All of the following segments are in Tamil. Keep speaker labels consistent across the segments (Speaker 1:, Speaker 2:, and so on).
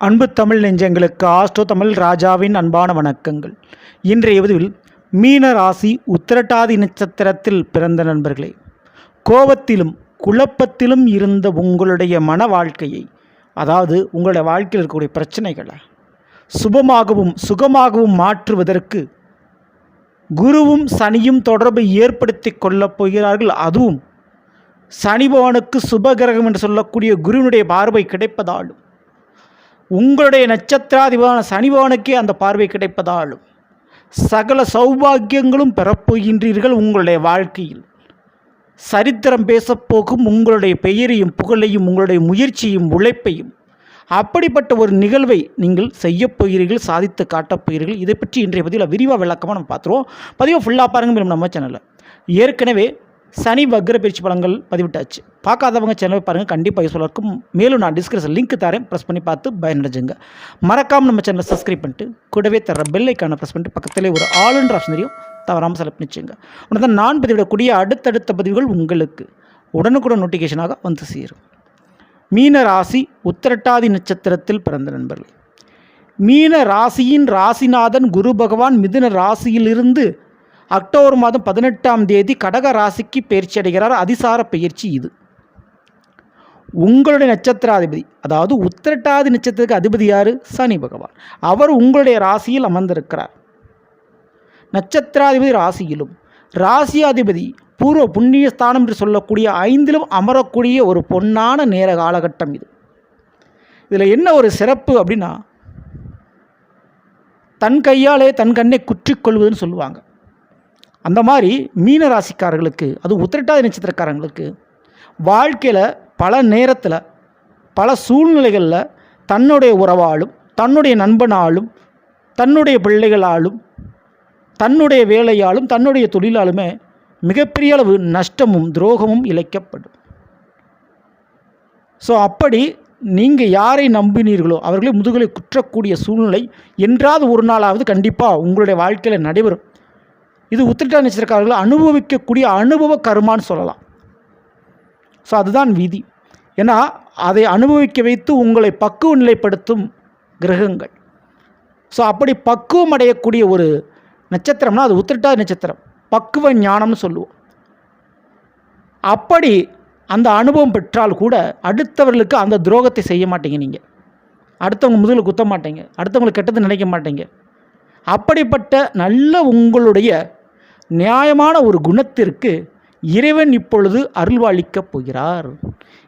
Speaker 1: அன்பு தமிழ் நெஞ்சங்களுக்கு ஆஸ்ட்ரோ தமிழ் ராஜாவின் அன்பான வணக்கங்கள். இன்றைய பதிவில் மீன ராசி உத்திரட்டாதி நட்சத்திரத்தில் பிறந்த நண்பர்களே கோபத்திலும் குழப்பத்திலும் இருந்த உங்களுடைய மன வாழ்க்கையை அதாவது உங்களுடைய வாழ்க்கையில் இருக்கக்கூடிய பிரச்சனைகளை சுபமாகவும் சுகமாகவும் மாற்றுவதற்கு குருவும் சனியும் தொடர்பை ஏற்படுத்தி கொள்ளப் போகிறார்கள். அதுவும் சனிபவனுக்கு சுபகிரகம் என்று சொல்லக்கூடிய குருவினுடைய பார்வை கிடைப்பதாலும் உங்களுடைய நட்சத்திராதிபான சனிபவனுக்கே அந்த பார்வை கிடைப்பதாலும் சகல சௌபாகியங்களும் பெறப்போகின்றீர்கள் உங்களுடைய வாழ்க்கையில். சரித்திரம் பேசப்போகும் உங்களுடைய பெயரையும் புகழையும் உங்களுடைய முயற்சியும் உழைப்பையும் அப்படிப்பட்ட ஒரு நிகழ்வை நீங்கள் செய்யப் போகிறீர்கள் சாதித்து காட்டப்போகிறீர்கள் இதை பற்றி இன்றைய பதிவில் விரிவாக விளக்கமாக நம்ம பார்த்துருவோம். பதிவை ஃபுல்லாக பாருங்க நம்ம சேனலில் ஏற்கனவே சனி வக்ர பயிற்சி பலன்கள் பதிவிட்டாச்சு. பார்க்காதவங்க சேனலை பாருங்கள் கண்டிப்பாக யூஸ்ஃபுல்லாக இருக்கும். மேலும் நான் டிஸ்கிரிப்ஷன் லிங்க் தரேன். ப்ரெஸ் பண்ணி பார்த்து பயனடைஞ்சுங்க. மறக்காமல் நம்ம சேனலை சப்ஸ்கிரைப் பண்ணிட்டு கூடவே தர பெல்லைக்கான ப்ரெஸ் பண்ணிட்டு பக்கத்திலே ஒரு ஆளுன்ற ஆப்ஷன் தெரியும். தவறாமல் செலக்ட் பண்ணிச்சுங்க. உடனே தான் நான் பதிவிடக்கூடிய அடுத்தடுத்த பதிவுகள் உங்களுக்கு உடனுக்குடன் நோட்டிஃபிகேஷனாக வந்து சேரும். மீன ராசி உத்திரட்டாதி நட்சத்திரத்தில் பிறந்த நண்பர்கள். மீன ராசியின் ராசிநாதன் குரு பகவான் மிதுன ராசியிலிருந்து அக்டோபர் மாதம் பதினெட்டாம் தேதி கடக ராசிக்கு பயிற்சி அடைகிறார். அதிசார பயிற்சி இது. உங்களுடைய நட்சத்திராதிபதி அதாவது உத்திரட்டாதி நட்சத்திரத்துக்கு அதிபதி யார்? சனி பகவான். அவர் உங்களுடைய ராசியில் அமர்ந்திருக்கிறார். நட்சத்திராதிபதி ராசியிலும் ராசியாதிபதி பூர்வ புண்ணிய ஸ்தானம் என்று சொல்லக்கூடிய ஐந்திலும் அமரக்கூடிய ஒரு பொன்னான நேர காலகட்டம் இது. இதில் என்ன ஒரு சிறப்பு அப்படின்னா தன் கையாலே தன் கண்ணை குற்றிக்கொள்வதுன்னு சொல்லுவாங்க. அந்த மாதிரி மீன ராசிக்காரர்களுக்கு அது உத்திரட்டாதி நட்சத்திரக்காரங்களுக்கு வாழ்க்கையில் பல நேரத்தில் பல சூழ்நிலைகளில் தன்னுடைய உறவாலும் தன்னுடைய நண்பனாலும் தன்னுடைய பிள்ளைகளாலும் தன்னுடைய வேலையாலும் தன்னுடைய தொழிலாலுமே மிகப்பெரிய அளவு நஷ்டமும் துரோகமும் இழைக்கப்படும். ஸோ அப்படி நீங்கள் யாரை நம்பினீர்களோ அவர்களே முதுகலை குற்றக்கூடிய சூழ்நிலை என்றாவது ஒரு நாளாவது கண்டிப்பாக உங்களுடைய வாழ்க்கையில் நடைபெறும். இது உத்திரட்டா நட்சத்திரக்காரர்கள் அனுபவிக்கக்கூடிய அனுபவ கருமான்னு சொல்லலாம். ஸோ அதுதான் விதி. ஏன்னா அதை அனுபவிக்க வைத்து உங்களை பக்குவ நிலைப்படுத்தும் கிரகங்கள். ஸோ அப்படி பக்குவம் அடையக்கூடிய ஒரு நட்சத்திரம்னா அது உத்திரட்டா நட்சத்திரம். பக்குவ ஞானம்னு சொல்லுவோம். அப்படி அந்த அனுபவம் பெற்றால் கூட அடுத்தவர்களுக்கு அந்த துரோகத்தை செய்ய மாட்டீங்க நீங்கள் அடுத்தவங்க முதுகில் குத்த மாட்டீங்க. அடுத்தவங்களுக்கு கெட்டது நினைக்க மாட்டீங்க. அப்படிப்பட்ட நல்ல உங்களுடைய நியாயமான ஒரு குணத்திற்கு இறைவன் இப்பொழுது அருள்வாளிக்கப் போகிறார்.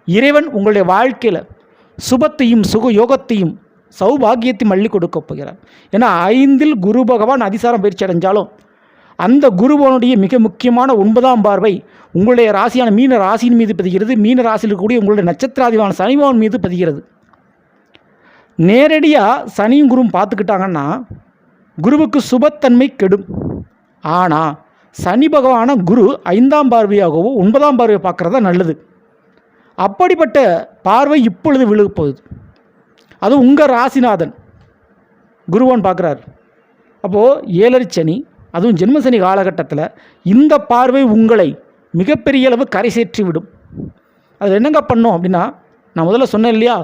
Speaker 1: இறைவன் உங்களுடைய வாழ்க்கையில் சுபத்தையும் சுக யோகத்தையும் சௌபாகியத்தையும் அள்ளி கொடுக்கப் போகிறார். ஏன்னா ஐந்தில் குரு பகவான் அதிசாரம் பயிற்சி அடைஞ்சாலும் அந்த குருபவனுடைய மிக முக்கியமான ஒன்பதாம் பார்வை உங்களுடைய ராசியான மீன ராசியின் மீது பதிகிறது. மீன ராசியில் இருக்கக்கூடிய உங்களுடைய நட்சத்திராதிவான சனிபவன் மீது பதிகிறது. நேரடியாக சனியும் குருவும் பார்த்துக்கிட்டாங்கன்னா குருவுக்கு சுபத்தன்மை கெடும். ஆனால் சனி பகவான குரு ஐந்தாம் பார்வையாகவோ ஒன்பதாம் பார்வையை பார்க்குறது தான் நல்லது. அப்படிப்பட்ட பார்வை இப்பொழுது விழுகப்போகுது அது உங்கள் ராசிநாதன் குருவான் பார்க்குறார். அப்போது ஏழரை சனி அதுவும் ஜென்மசனி காலகட்டத்தில் இந்த பார்வை உங்களை மிகப்பெரிய அளவு கரை சேற்றி விடும். அது என்னங்க பண்ணோம் அப்படின்னா நான் முதல்ல சொன்னேன் இல்லையா?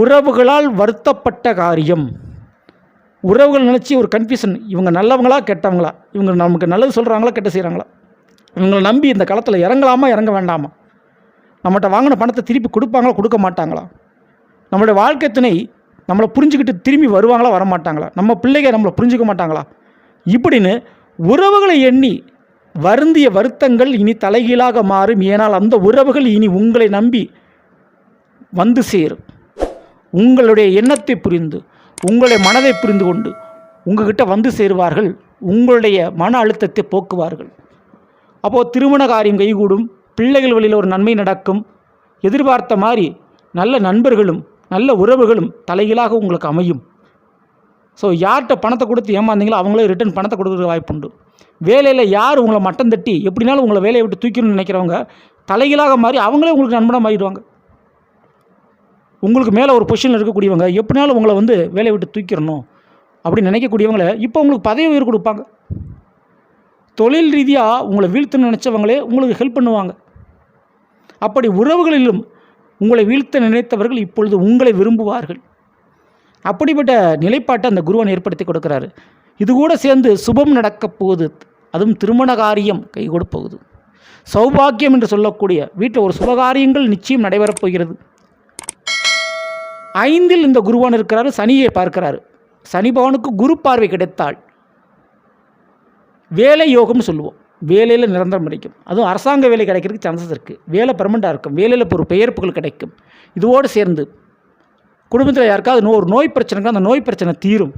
Speaker 1: உறவுகளால் வருத்தப்பட்ட காரியம். உறவுகள் நினச்சி ஒரு கன்ஃபியூஷன் இவங்க நல்லவங்களா கெட்டவங்களா? இவங்க நமக்கு நல்லது சொல்கிறாங்களா கெட்ட செய்கிறாங்களா இவங்களை நம்பி இந்த காலத்தில் இறங்கலாமா இறங்க வேண்டாமா? நம்மகிட்ட வாங்கின பணத்தை திருப்பி கொடுப்பாங்களா கொடுக்க மாட்டாங்களா? நம்மளுடைய வாழ்க்கை துணை நம்மளை புரிஞ்சுக்கிட்டு திரும்பி வருவாங்களா வர மாட்டாங்களா நம்ம பிள்ளைங்க நம்மளை புரிஞ்சுக்க மாட்டாங்களா? இப்படின்னு உறவுகளை எண்ணி வருந்திய வருத்தங்கள் இனி தலைகீழாக மாறும். ஏனால் அந்த உறவுகள் இனி உங்களை நம்பி வந்து சேரும். உங்களுடைய எண்ணத்தை புரிந்து உங்களுடைய மனதை புரிந்து கொண்டு உங்ககிட்ட வந்து சேருவார்கள் உங்களுடைய மன அழுத்தத்தை போக்குவார்கள். அப்போது திருமண காரியம் கைகூடும் பிள்ளைகள் வழியில் ஒரு நன்மை நடக்கும். எதிர்பார்த்த மாதிரி நல்ல நண்பர்களும் நல்ல உறவுகளும் தலைகீழாக உங்களுக்கு அமையும். ஸோ யார்கிட்ட பணத்தை கொடுத்து ஏமாந்தீங்களோ அவங்களே ரிட்டர்ன் பணத்தை கொடுக்குற வாய்ப்புண்டு. வேலையில் யார் உங்களை மட்டம் தட்டி எப்படினாலும் உங்களை வேலையை விட்டு தூக்கணும்னு நினைக்கிறவங்க தலைகீழாக மாறி அவங்களே உங்களுக்கு நண்பனாக மாறிடுவாங்க. உங்களுக்கு மேலே ஒரு பொசிஷனில் இருக்கக்கூடியவங்க எப்படினாலும் உங்களை வந்து வேலையை விட்டு தூக்கிடணும் அப்படின்னு நினைக்கக்கூடியவங்கள இப்போ உங்களுக்கு பதவி உயர் கொடுப்பாங்க. தொழில் ரீதியாக உங்களை வீழ்த்தணும்னு நினச்சவங்களே உங்களுக்கு ஹெல்ப் பண்ணுவாங்க. அப்படி உறவுகளிலும் உங்களை வீழ்த்த நினைத்தவர்கள் இப்பொழுது உங்களை விரும்புவார்கள். அப்படிப்பட்ட நிலைப்பாட்டை அந்த குருவன் ஏற்படுத்தி கொடுக்குறாரு. இது கூட சேர்ந்து சுபம் நடக்கப் போகுது. அதுவும் திருமண காரியம் கை போகுது. சௌபாக்கியம் என்று சொல்லக்கூடிய வீட்டில் ஒரு சுபகாரியங்கள் நிச்சயம் நடைபெறப் போகிறது. ஐந்தில் இந்த குருவான் இருக்கிறாரு சனியை பார்க்கிறாரு. சனி பவனுக்கு குரு பார்வை கிடைத்தால் வேலை யோகம்னு சொல்லுவோம். வேலையில் நிரந்தரம் கிடைக்கும். அதுவும் அரசாங்க வேலை கிடைக்கிறதுக்கு சான்சஸ் இருக்குது வேலை பெர்மனெண்ட்டாக இருக்கும். வேலையில் ஒரு பெயர்ப்புகள் கிடைக்கும். இதுவோடு சேர்ந்து குடும்பத்தில் யாருக்காவது நோ ஒரு நோய் பிரச்சனைக்கு அந்த நோய் பிரச்சனை தீரும்.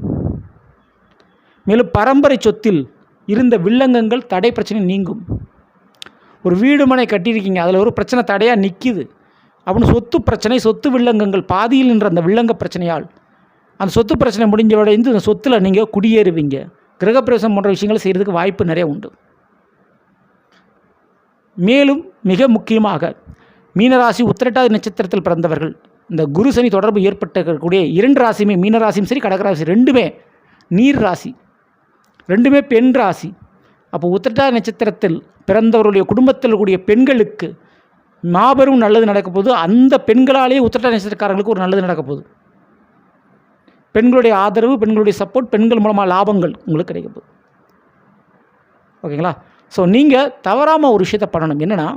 Speaker 1: மேலும் பரம்பரை சொத்தில் இருந்த வில்லங்கங்கள் தடை பிரச்சனை நீங்கும். ஒரு வீடு மனை கட்டியிருக்கீங்க அதில் ஒரு பிரச்சனை தடையாக நிற்கிது அப்படின்னு சொத்து பிரச்சனை சொத்து வில்லங்கங்கள் பாதியில் நின்ற அந்த வில்லங்க பிரச்சனையால். அந்த சொத்து பிரச்சனை முடிஞ்ச உடைந்து அந்த சொத்தில் நீங்கள் குடியேறுவீங்க. கிரகப்பிரவேசம் போன்ற விஷயங்களை செய்கிறதுக்கு வாய்ப்பு நிறைய உண்டு. மேலும் மிக முக்கியமாக மீனராசி உத்திரட்டாதி நட்சத்திரத்தில் பிறந்தவர்கள் இந்த குரு சனி தொடர்பு ஏற்பட்டிருக்கக்கூடிய இரண்டு ராசியுமே மீனராசியும் சரி கடகராசி ரெண்டுமே நீர் ராசி ரெண்டுமே பெண் ராசி. அப்போ உத்திரட்டாதி நட்சத்திரத்தில் பிறந்தவருடைய குடும்பத்தில் கூடிய பெண்களுக்கு மாபெரும் நல்லது நடக்க போகுது அந்த பெண்களாலேயே உத்திரட்டாதி நட்சத்திரக்காரங்களுக்கு ஒரு நல்லது நடக்க போகுது பெண்களுடைய ஆதரவு பெண்களுடைய சப்போர்ட் பெண்கள் மூலமாக லாபங்கள் உங்களுக்கு கிடைக்க போகுது ஓகேங்களா? ஸோ நீங்கள் தவறாமல் ஒரு விஷயத்தை பண்ணணும். என்னென்னா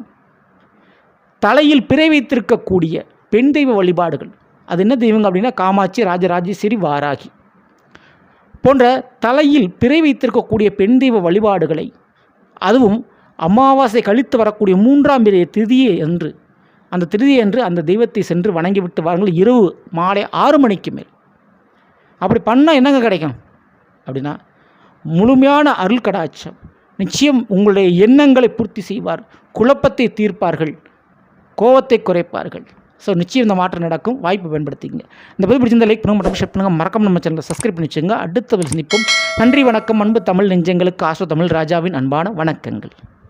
Speaker 1: தலையில் பிறை வைத்திருக்கக்கூடிய பெண் தெய்வ வழிபாடுகள். அது என்ன தெய்வங்க அப்படின்னா காமாட்சி ராஜராஜேஸ்வரி வாராகி. போன்ற தலையில் பிறை வைத்திருக்கக்கூடிய பெண் தெய்வ வழிபாடுகளை அதுவும் அமாவாசை கழித்து வரக்கூடிய மூன்றாம் பெரிய திருதியை என்று. அந்த திருதியை என்று அந்த தெய்வத்தை சென்று வணங்கிவிட்டு வாருங்கள். இரவு மாலை ஆறு மணிக்கு மேல். அப்படி பண்ணால் என்னங்க கிடைக்கும்? அப்படின்னா முழுமையான அருள் கடாட்சம். நிச்சயம் உங்களுடைய எண்ணங்களை பூர்த்தி செய்வார். குழப்பத்தை தீர்ப்பார்கள். கோவத்தை குறைப்பார்கள். ஸோ நிச்சயம் இந்த மாற்றம் நடக்கும். வாய்ப்பு பயன்படுத்திங்க இந்த பதிவு பிடிச்சிருந்த லைக் பண்ணுங்க மற்றும் ஷேர் பண்ணுங்கள் மறக்காம நம்ம சேனலை சப்ஸ்கிரைப் பண்ணி வச்சுங்க அடுத்த சந்திப்போம். நன்றி வணக்கம். அன்பு தமிழ் நெஞ்சங்களுக்கு ஆசோ தமிழ் ராஜாவின் அன்பான வணக்கங்கள்.